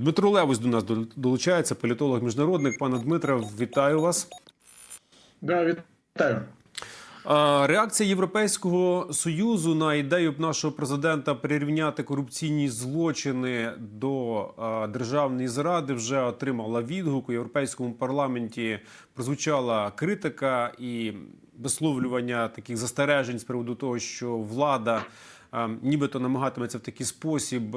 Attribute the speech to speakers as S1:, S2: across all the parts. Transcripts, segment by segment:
S1: Дмитро Левось до нас долучається, політолог міжнародник. Пане Дмитре, вітаю вас.
S2: Да, вітаю.
S1: Реакція Європейського союзу на ідею нашого президента прирівняти корупційні злочини до державної зради вже отримала відгук у європейському парламенті. Прозвучала критика і висловлювання таких застережень з приводу того, що влада. А, Нібито намагатиметься в такий спосіб,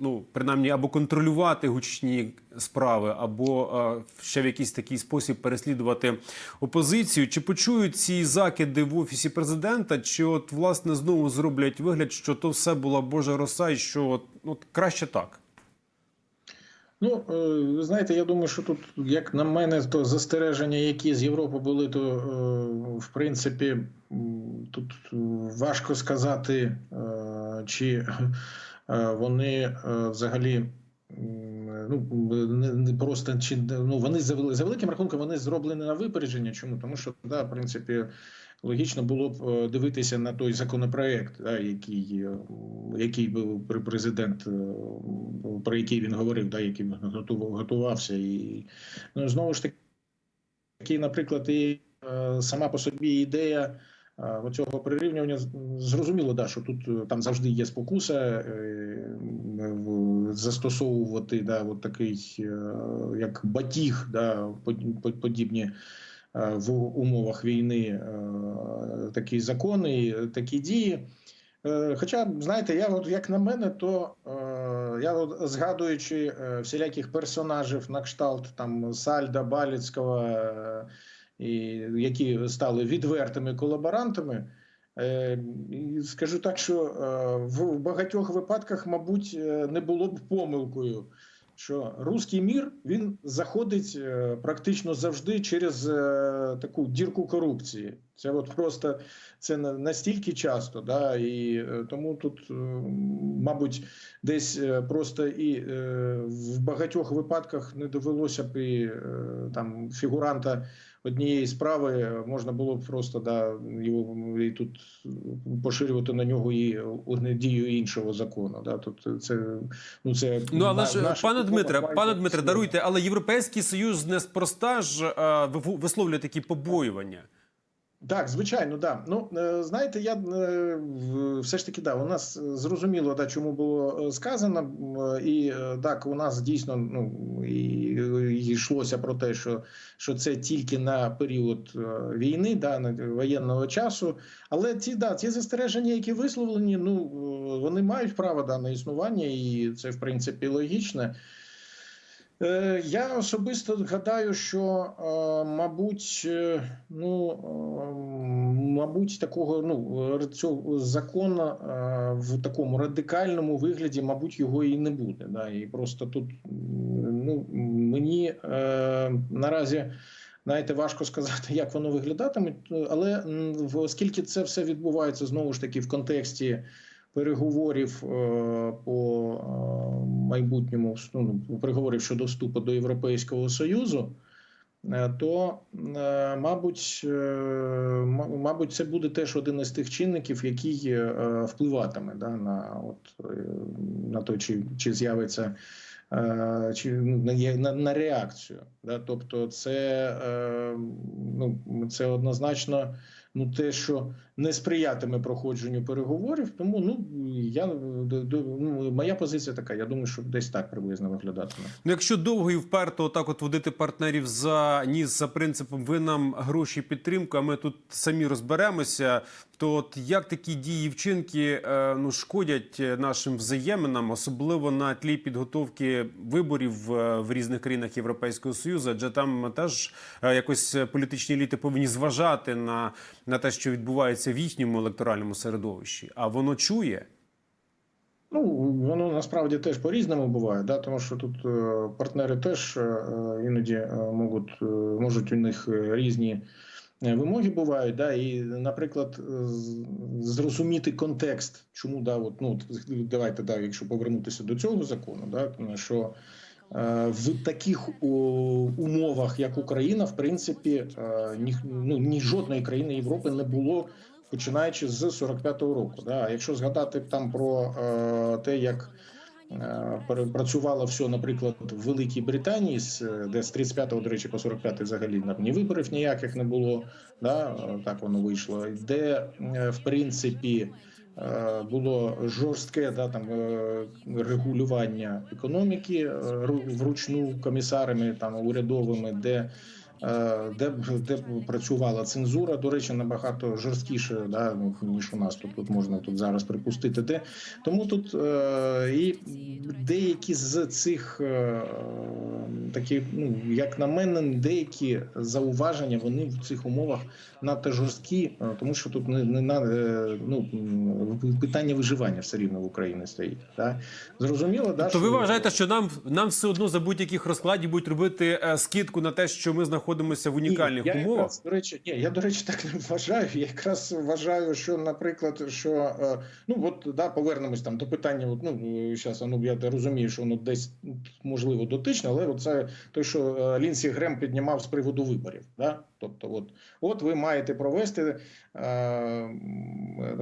S1: ну принаймні, або контролювати гучні справи, або ще в якийсь такий спосіб переслідувати опозицію. Чи почують ці закиди в офісі президента? Чи от власне знову зроблять вигляд, що то все була Божа роса, і що от, ну, от краще так?
S2: Ну, е, ви знаєте, я думаю, що тут, як на мене, то застереження, які з Європи були, то е, в принципі тут важко сказати, е, чи вони взагалі. Ну, не, просто чи ну вони за великим рахунком вони зроблені на випередження. Чому? Тому що да, в принципі, логічно було б е, дивитися на той законопроект, да, який, е, який був президент, е, про який він говорив, да, який готувався. І ну, знову ж таки, наприклад, і сама по собі ідея. е, Цього прирівнювання зрозуміло, да, що тут там завжди є спокуса застосовувати да, от такий як батіг, да, под- под- подібні в умовах війни е, такі закони, такі дії. Е, Хоча, знаєте, я от як на мене, то е, я от згадуючи е, всіляких персонажів на кшталт там Сальда, Баліцького, е, які стали відвертими колаборантами. Е, Скажу так, що е, в багатьох випадках, мабуть, е, не було б помилкою, що руський мір він заходить е, практично завжди через е, таку дірку корупції. Це от просто це настільки часто, да, і е, тому тут, е, мабуть, десь е, просто і в багатьох випадках не довелося б і там фігуранта однієї справи можна було б просто да його і тут поширювати на нього і дію іншого закону. Да, тобто це ну це
S1: Ну але
S2: на-
S1: ж пане Дмитре, пане Дмитре, даруйте, але Європейський Союз неспроста ж висловлює такі побоювання.
S2: Так, звичайно, да. Ну е, знаєте, я е, все ж таки да, у нас зрозуміло, да, чому було е, сказано, і так, у нас дійсно ну і, йшлося про те, що, що це тільки на період війни, да, на воєнного часу. Але ці да, ці застереження, які висловлені, ну вони мають право да, на існування, і це в принципі логічно. Е, Я особисто гадаю, що, е, мабуть, е, ну, мабуть, такого ну, цього закону в такому радикальному вигляді, мабуть, його і не буде. Да? І просто тут ну, мені наразі. Знаєте, важко сказати, як воно виглядатиме, але оскільки це все відбувається знову ж таки в контексті переговорів е, по е, майбутньому ну, переговорів щодо вступу до Європейського Союзу, е, то, мабуть, мабуть, це буде теж один із тих чинників, який впливатиме да, на, от, на те, чи, чи з'явиться. Чи ну, на, на, реакцію, да? тобто, це, ну, це однозначно ну, те, що не сприятиме проходженню переговорів. Тому ну я ну, моя позиція така. Я думаю, що десь так приблизно виглядатиме.
S1: Ну, якщо довго і вперто так от водити партнерів за ніс за принципом ви нам гроші підтримку, а ми тут самі розберемося. То от як такі дії вчинки е, ну шкодять е, нашим взаєминам, особливо на тлі підготовки виборів е, в різних країнах Європейського Союзу, адже там теж якось політичні еліти повинні зважати на, на те, що відбувається в їхньому електоральному середовищі, а воно чує.
S2: Ну воно насправді теж по різному буває, да, тому що тут е, партнери теж е, іноді е, можуть, е, можуть у них різні. Вимоги бувають, да, і, наприклад, зрозуміти контекст, чому да, от, ну, давайте, да, якщо повернутися до цього закону, да, що в таких умовах, як Україна, в принципі, ні, ну, ні жодної країни Європи не було починаючи з 45-го року. Да. Якщо згадати там про е, те, як е, працювало все, наприклад, в Великій Британії, з, е, де з 35-го, до речі, по 45-й взагалі ні виборів ніяких не було. Да? е, Так воно вийшло. Де, в принципі, було жорстке да, там, регулювання економіки ру- вручну комісарами там, урядовими, де де, б- де працювала цензура, до речі, набагато жорсткіше, да, ніж у нас тут, тут можна тут зараз припустити. Де. Тому тут е, і деякі з цих е, такі, ну, як на мене, деякі зауваження вони в цих умовах надто жорсткі, е, тому що тут не, не на, е, ну, питання виживання все рівно в Україні стоїть. Да? Зрозуміло, да,
S1: То ви вважаєте, що нам, нам все одно за будь-яких розкладів будуть робити е, скидку на те, що ми знаходимося в унікальних
S2: Ні, я
S1: умовах?
S2: Якраз, до речі, ні, я до речі, так не вважаю. Я якраз вважаю, що, наприклад, що е, ну от да, повернемось там до питання. От, ну зараз, ну я розумію, що воно десь можливо дотичне, але це той, що е, Лінсі Грем піднімав з приводу виборів. Да? Тобто, от, от ви маєте провести, е,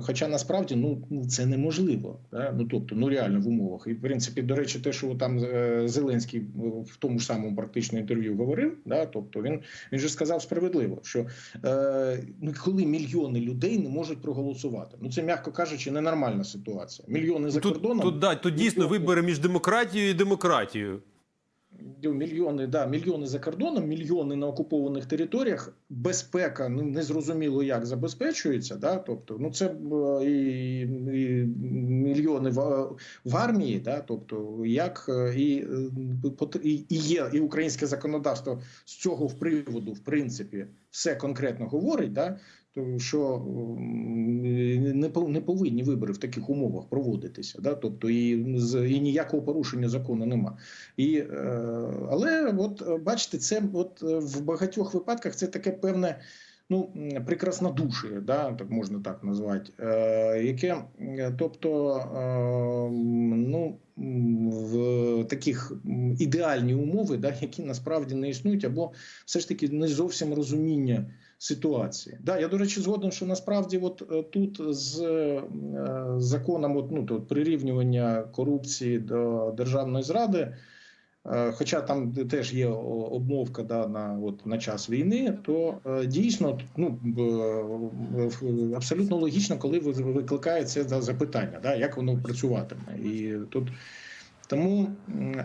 S2: хоча насправді ну ну, це неможливо. Да? Ну тобто, ну реально в умовах. І в принципі, до речі, те, що там е, Зеленський в тому ж самому практично інтерв'ю говорив, да? тобто він він же сказав справедливо, що е, ну, коли мільйони людей не можуть проголосувати, ну це м'яко кажучи, ненормальна ситуація. Мільйони за
S1: Тут,
S2: кордоном
S1: тут, да, тут дійсно
S2: Мільйони.
S1: вибори між демократією і демократією.
S2: Мільйони, да, мільйони за кордоном, мільйони на окупованих територіях. Безпека ну не зрозуміло як забезпечується. Да, тобто, ну це е, і, і мільйони в, в армії, да, тобто як е, і, е, і, і є і українське законодавство з цього в приводу, в принципі, все конкретно говорить. Да, що не пов- повинні вибори в таких умовах проводитися, да, тобто і і ніякого порушення закону нема. І, е, але от е, бачите, це от е, в багатьох випадках це таке певне. Ну, прекраснодушие, да, так можна так назвати, е, яке, тобто, е, ну, в таких ідеальні умови, да, які насправді не існують, або все ж таки не зовсім розуміння ситуації. Да, я, до речі, згоден, що насправді от е, тут з е, законом от, ну, то, прирівнювання корупції до державної зради. Е, Хоча там теж є обмовка да, на, от, на час війни, то дійсно ну, абсолютно логічно, коли ви- викликає за- запитання, да, як воно працюватиме. І тут тому,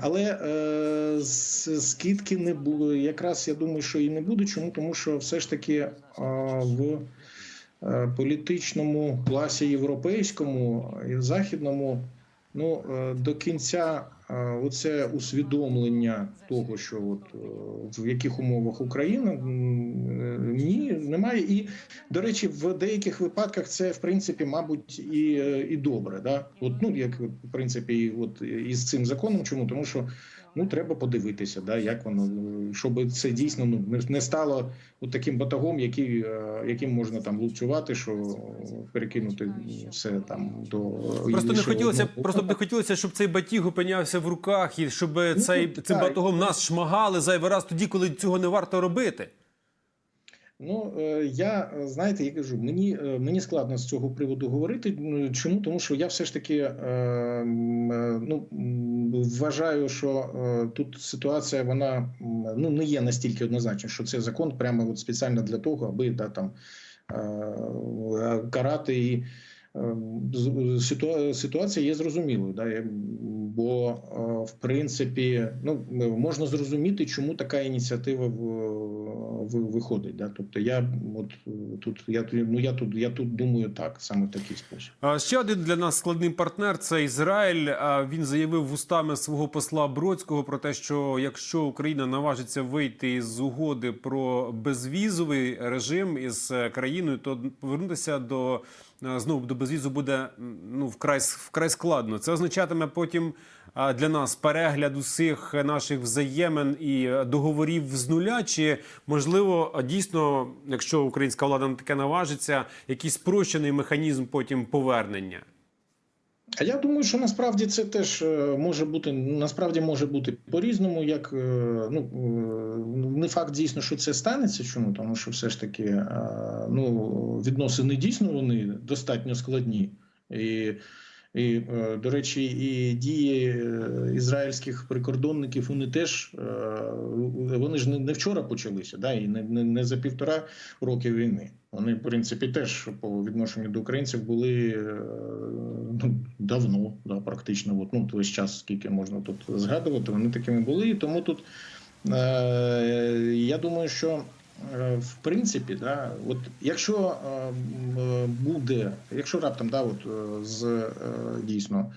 S2: але е, скидки не було. Якраз я думаю, що і не буде. Чому? Тому що все ж таки е, в е, політичному класі європейському і західному ну е, до кінця е, оце усвідомлення того, що от е, в яких умовах Україна ні, немає. І до речі, в деяких випадках це в принципі, мабуть, і, і добре. Да? От ну як в принципі, і от із цим законом. Чому? Тому що ну треба подивитися, да, як воно е, щоб це дійсно ну не- стало от таким батагом, який, е, яким можна там лупцювати, що перекинути все там до
S1: Просто не хотілося,
S2: одного.
S1: просто б не хотілося, щоб цей батіг опинявся в руках, і щоб цей,
S2: так.
S1: цим батогом нас шмагали зайвий раз тоді, коли цього не варто робити.
S2: Ну е, я е, знаєте, я кажу, мені е, мені складно з цього приводу говорити. Ну, Чому? Тому що я все ж таки ну вважаю, що тут ситуація вона ну не є настільки однозначна, що це закон прямо от спеціально для того, аби да там карати і. Ситуація є зрозумілою, да, бо е, в принципі ну можна зрозуміти, чому така ініціатива в- виходить. Да? Тобто я от тут я ну я тут я тут думаю так, саме в такий спосіб.
S1: Ще один для нас складний партнер це Ізраїль. Він заявив вустами свого посла Бродського про те, що якщо Україна наважиться вийти із угоди про безвізовий режим із е, країною, то повернутися до знову до безвізу буде ну вкрай вкрай складно. Це означатиме потім для нас перегляд усіх наших взаємин і е, договорів з нуля. Чи можливо а, дійсно, якщо українська влада на таке наважиться, якийсь спрощений механізм потім повернення?
S2: А я думаю, що насправді це теж е, може бути насправді може бути по-різному. Як е, ну е, не факт дійсно, що це станеться. Чому? Тому що все ж таки ну відносини дійсно вони достатньо складні і. І, до речі, і дії ізраїльських прикордонників вони теж вони ж не, вчора почалися, да, і не, не за півтора роки війни. Вони, в принципі, теж по відношенню до українців були е, ну, давно, да, практично, от, ну, весь час, скільки можна тут згадувати, вони такими були. І тому тут е, я думаю, що е, в принципі, да, от якщо е, е, буде, якщо раптом да, от, е, з е, дійсно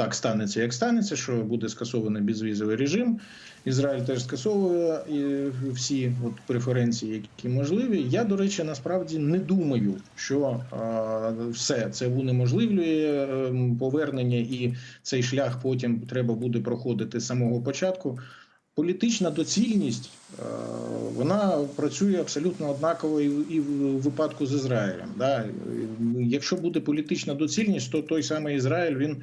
S2: так станеться, як станеться, що буде скасований безвізовий режим, Ізраїль теж скасовує всі от преференції, які можливі. Я, до речі, насправді не думаю, що все це унеможливлює е, повернення, і цей шлях потім треба буде проходити з самого початку. Політична доцільність е, вона працює абсолютно однаково і в- випадку з Ізраїлем. Якщо буде політична доцільність, то той самий Ізраїль він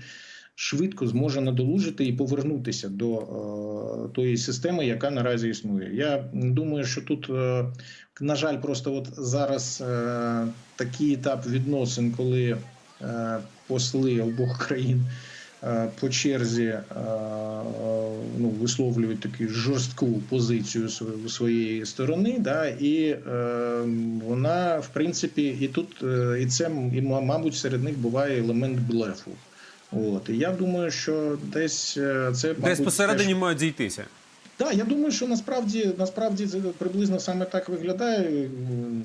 S2: швидко зможе надолужити і повернутися до е, тої системи, яка наразі існує. Я думаю, що тут, е, на жаль, просто от зараз е, такий етап відносин, коли е, посли обох країн е, по черзі е, ну, висловлюють таку жорстку позицію своєї сторони, да, і е, вона, в принципі, і тут, і це, і, ма- мабуть, серед них буває елемент блефу. От, і я думаю, що десь е, це
S1: Десь
S2: мабуть,
S1: посередині
S2: теж-
S1: мають зійтися.
S2: так, я думаю, що насправді насправді це приблизно саме так виглядає.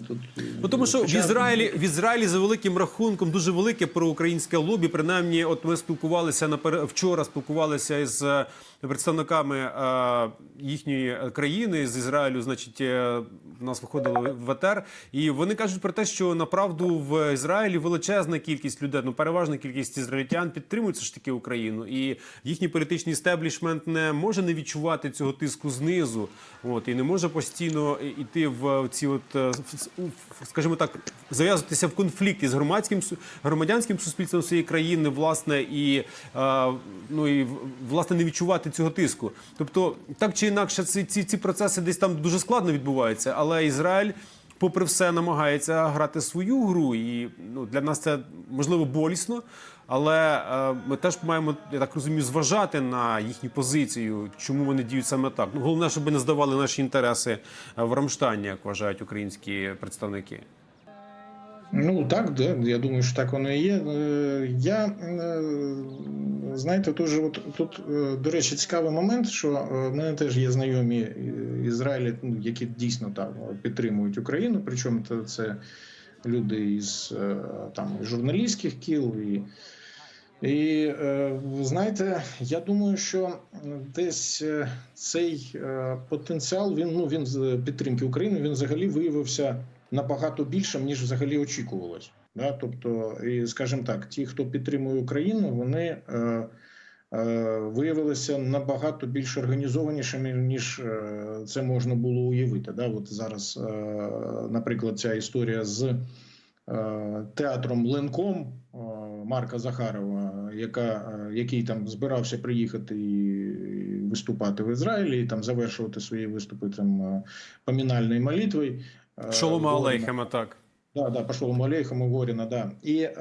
S2: Тут
S1: Ну тому що в Ізраїлі в Ізраїлі за великим рахунком дуже велике проукраїнське лобі. Принаймні, от ми спілкувалися напер... вчора, спілкувалися із е, представниками е, їхньої країни з Ізраїлю. Значить, е, в нас виходили в ЕТР, і вони кажуть про те, що направду в Ізраїлі величезна кількість людей, ну переважна кількість ізраїльтян підтримують все ж таки Україну, і їхній політичний стеблішмент не може не відчувати цього тиску знизу, от і не може постійно йти в ці, от е, скажімо так, зав'язуватися в конфлікті з громадським громадянським суспільством своєї країни, власне, і ну і власне не відчувати цього тиску. Тобто, так чи інакше, ці, ці, ці процеси десь там дуже складно відбуваються, але Ізраїль. Попри все, намагається грати свою гру, і ну для нас це можливо болісно, але е, ми теж маємо, я так розумію, зважати на їхню позицію, чому вони діють саме так. Ну головне, щоб не здавали наші інтереси е, в Рамштані, як вважають українські представники.
S2: Ну так, да, я думаю, що так воно і є. Е, Я е, знаєте, дуже от тут, е, до речі, цікавий момент, що е, в мене теж є знайомі е, Ізраїлі, ну, які дійсно там підтримують Україну. Причому це- люди із е, там журналістських кіл і. І е, знаєте, я думаю, що десь е, цей е, потенціал він ну він підтримки України він взагалі виявився набагато більшим, ніж взагалі очікувалось. Да? Тобто, і скажімо так, ті, хто підтримує Україну, вони е, е, виявилися набагато більш організованішими, ніж е, це можна було уявити. Да? От зараз, е, наприклад, ця історія з е, театром Ленком е, Марка Захарова, яка, е, який там збирався приїхати і виступати в Ізраїлі, і там завершувати свої виступи там е, помінальною молитвою. Е,
S1: Шолома. Алейхема, так.
S2: Да, да, по Шолому Алейхому Горіна, да. І е,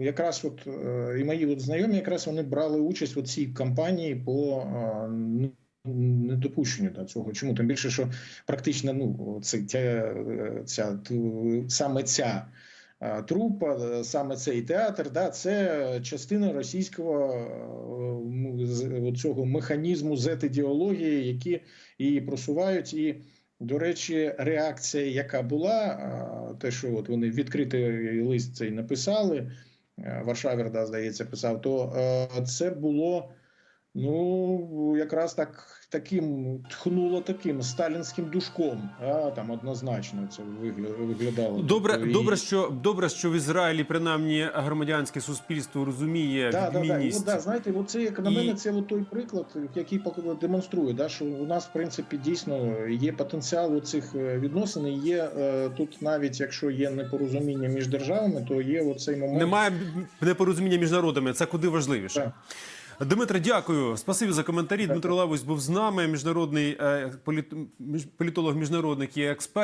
S2: якраз от е, і мої от знайомі, якраз вони брали участь у цій кампанії по е, недопущенню до цього. Чому? Тим більше, що практично ну, це, ця, ця, саме ця трупа, саме цей театр, да, це частина російського цього механізму Z-ідеології, які її просувають. І до речі, реакція, яка була, те, що от вони відкритий лист цей написали, е, Варшавер, да, здається, писав, то е, це було ну, якраз так таким тхнуло таким сталінським душком. А, там однозначно це вигля- виглядало.
S1: Добре,
S2: Тобто, і-
S1: добре, що добре, що в Ізраїлі принаймні громадянське суспільство розуміє
S2: Да, да, да.
S1: Відмінність.
S2: от, да, знаєте, от це як на
S1: І-
S2: мене, це той приклад, який демонструє, да, що у нас в принципі дійсно є потенціал у цих е, відносин. і Є е, тут, навіть якщо є непорозуміння між державами, то є оцей момент.
S1: Немає непорозуміння між народами. Це куди важливіше.
S2: Так.
S1: Дмитре, дякую. Спасибі за коментарі. Дмитро Левось був з нами, міжнародний е, політ- політолог, міжнародник і експерт.